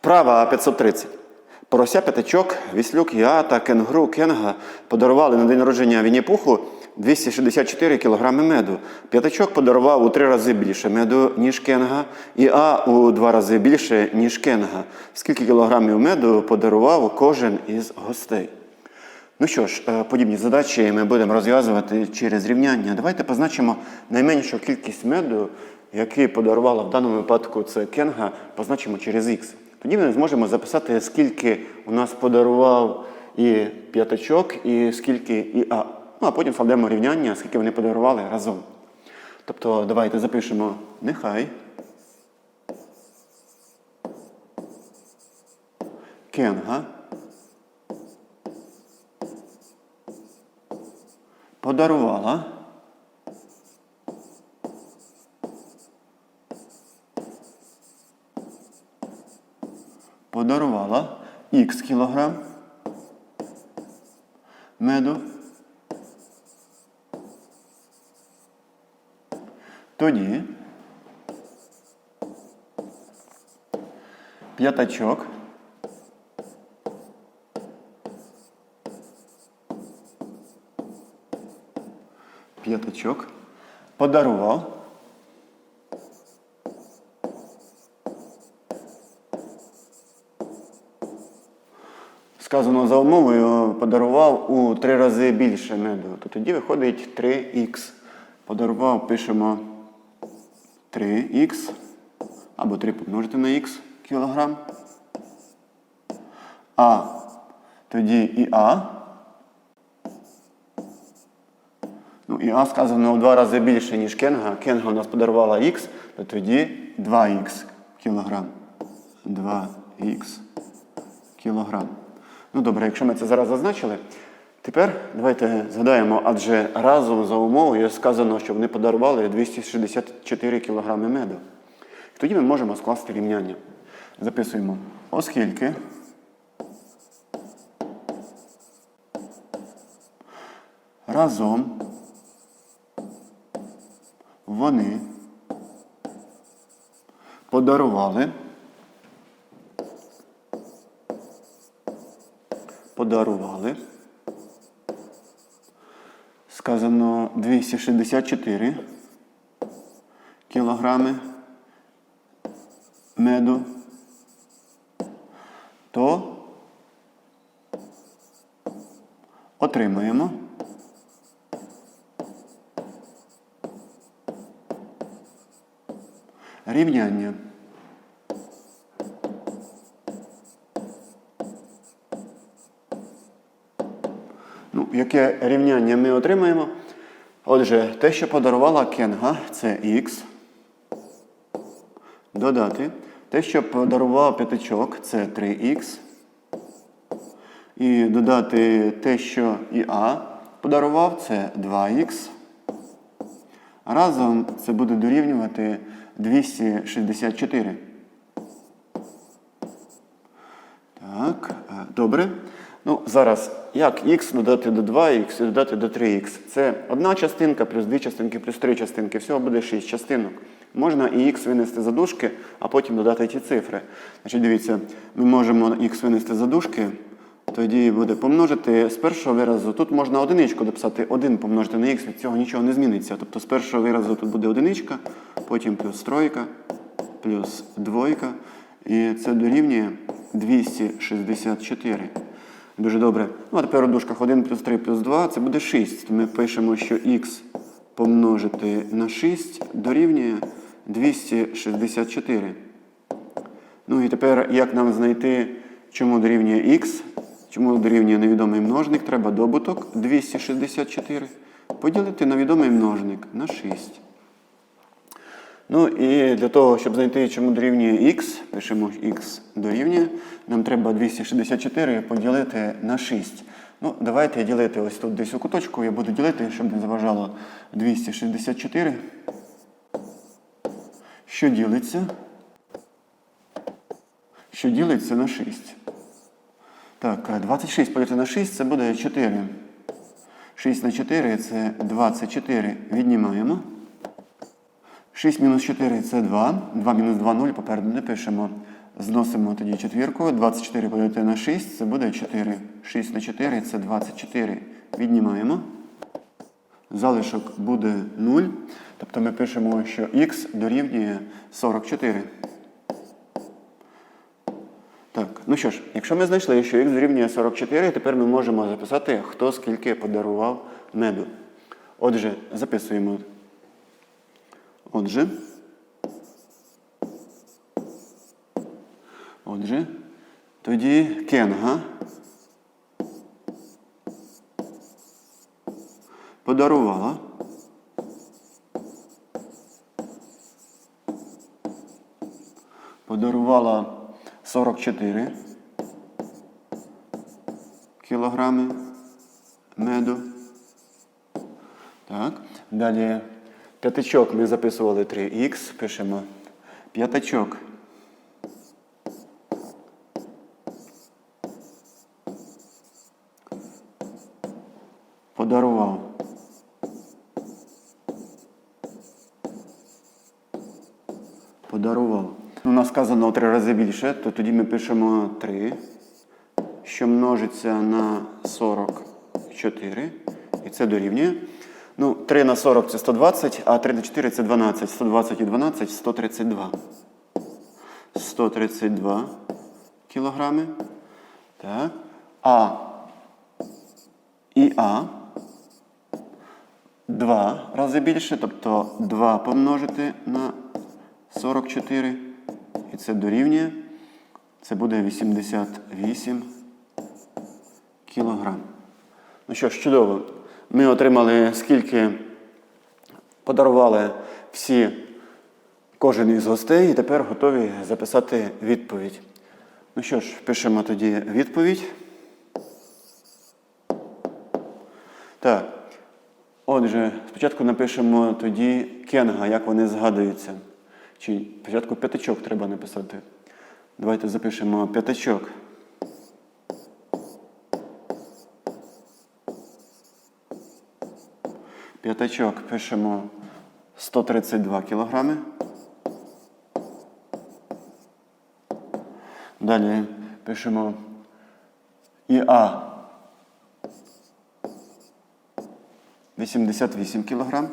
Вправа 530. Порося п'ятачок, віслюк, я та кенгуру Кенга подарували на день народження Вінні-Пуху 264 кг меду. П'ятачок подарував у три рази більше меду, ніж Кенга, і А у два рази більше, ніж Кенга. Скільки кілограмів меду подарував кожен із гостей? Ну що ж, е, подібні задачі ми будемо розв'язувати через рівняння. Давайте позначимо найменшу кількість меду, який подарувала в даному випадку це Кенга, позначимо через х. Тоді ми зможемо записати, скільки у нас подарував і п'ятачок, і скільки і А. Ну, а потім складемо рівняння, скільки вони подарували разом. Тобто, давайте запишемо нехай. Кенга. подарувала подарувала х кілограм меду. Тоді п'ятачок. П'ятачок. Подарував сказано за умовою, подарував у три рази більше меду. То тоді виходить 3х. Подарував, пишемо 3х або 3 помножити на х кілограм. А тоді і А. Ну, і А сказано в два рази більше, ніж Кенга. Кенга у нас подарувала х, то тоді 2х кілограм. 2х кілограм. Ну добре, якщо ми це зараз зазначили, тепер давайте згадаємо, адже разом за умовою сказано, що вони подарували 264 кілограми меду. Тоді ми можемо скласти рівняння. Записуємо, оскільки разом вони подарували подарували. Сказано 264 кілограми меду, то отримаємо рівняння. Ну, яке рівняння ми отримаємо? Отже, те, що подарувала Кенга, це х. Додати. Те, що подарував п'ятачок, це 3х. І додати те, що і А подарував, це 2х. Разом це буде дорівнювати 264. Так, е, добре. Ну, зараз, як х додати до 2х і додати до 3х? Це одна частинка плюс дві частинки, плюс три частинки. Всього буде 6 частинок. Можна і х винести за дужки, а потім додати ті цифри. Значить, дивіться, ми можемо х винести за дужки, тоді буде помножити з першого виразу. Тут можна одиничку дописати 1 помножити на х, від цього нічого не зміниться. Тобто з першого виразу тут буде одиничка, потім плюс тройка, плюс двойка. І це дорівнює 264. Дуже добре. Ну, а тепер у дужках 1 плюс 3 плюс 2 це буде 6. То ми пишемо, що х помножити на 6 дорівнює 264. Ну і тепер як нам знайти, чому дорівнює х, чому дорівнює невідомий множник, треба добуток 264. Поділити на відомий множник на 6. Ну і для того, щоб знайти, чому дорівнює х, пишемо х дорівнює, нам треба 264 поділити на 6. Ну, давайте ділити ось тут десь у куточку, я буду ділити, щоб не заважало 264. Що ділиться? Що ділиться на 6. Так, 26 поділити на 6 це буде 4. 6 на 4 це 24. Віднімаємо. 6 мінус 4 це 2. 2 мінус 2 0. Попереду не пишемо. Зносимо тоді четвірку. 24 поділити на 6, це буде 4. 6 на 4 це 24. Віднімаємо. Залишок буде 0. Тобто ми пишемо, що х дорівнює 44. Так, ну що ж, якщо ми знайшли, що х дорівнює 44, тепер ми можемо записати, хто скільки подарував меду. Отже, записуємо. Отже. Отже, тоді Кенга подарувала подарувала 44 кілограми меду. Так. Далі п'ятачок ми записували 3х, пишемо п'ятачок. Подарував. Подарував. У нас сказано три рази більше, то тоді ми пишемо 3, що множиться на 44. І це дорівнює. Ну, 3 на 40 це 120, а 3 на 4 це 12. 120 і 12 132. 132 кілограми. Так. А і А. 2 рази більше, тобто 2 помножити на 44. І це дорівнює. Це буде 88 кілограм. Ну що ж, чудово. Ми отримали скільки подарували всі кожен із гостей, і тепер готові записати відповідь. Ну що ж, пишемо тоді відповідь. Так. Отже, спочатку напишемо тоді кенга, як вони згадуються. Чи спочатку п'ятачок треба написати. Давайте запишемо п'ятачок. П'ятачок пишемо 132 кілограми. Далі пишемо ІА 88 кілограм.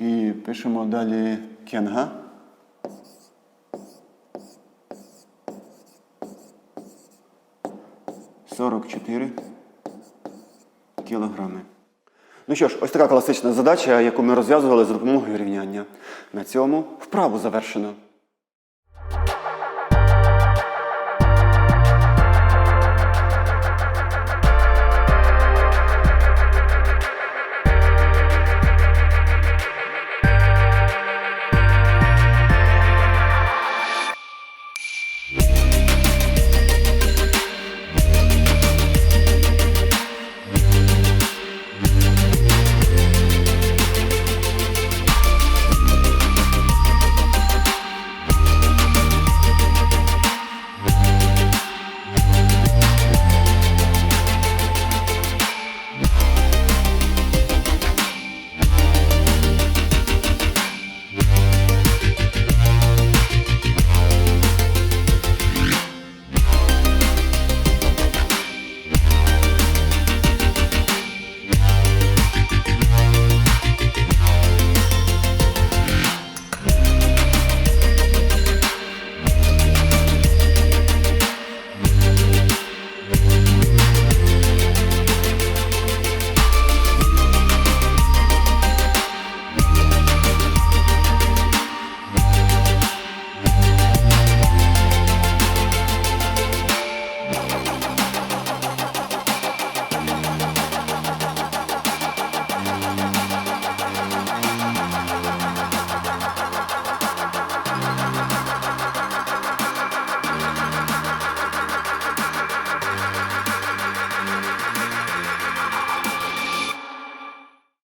І пишемо далі кенга. Сорок чотири кілограми. Ну що ж, ось така класична задача, яку ми розв'язували за допомогою рівняння. На цьому вправу завершено.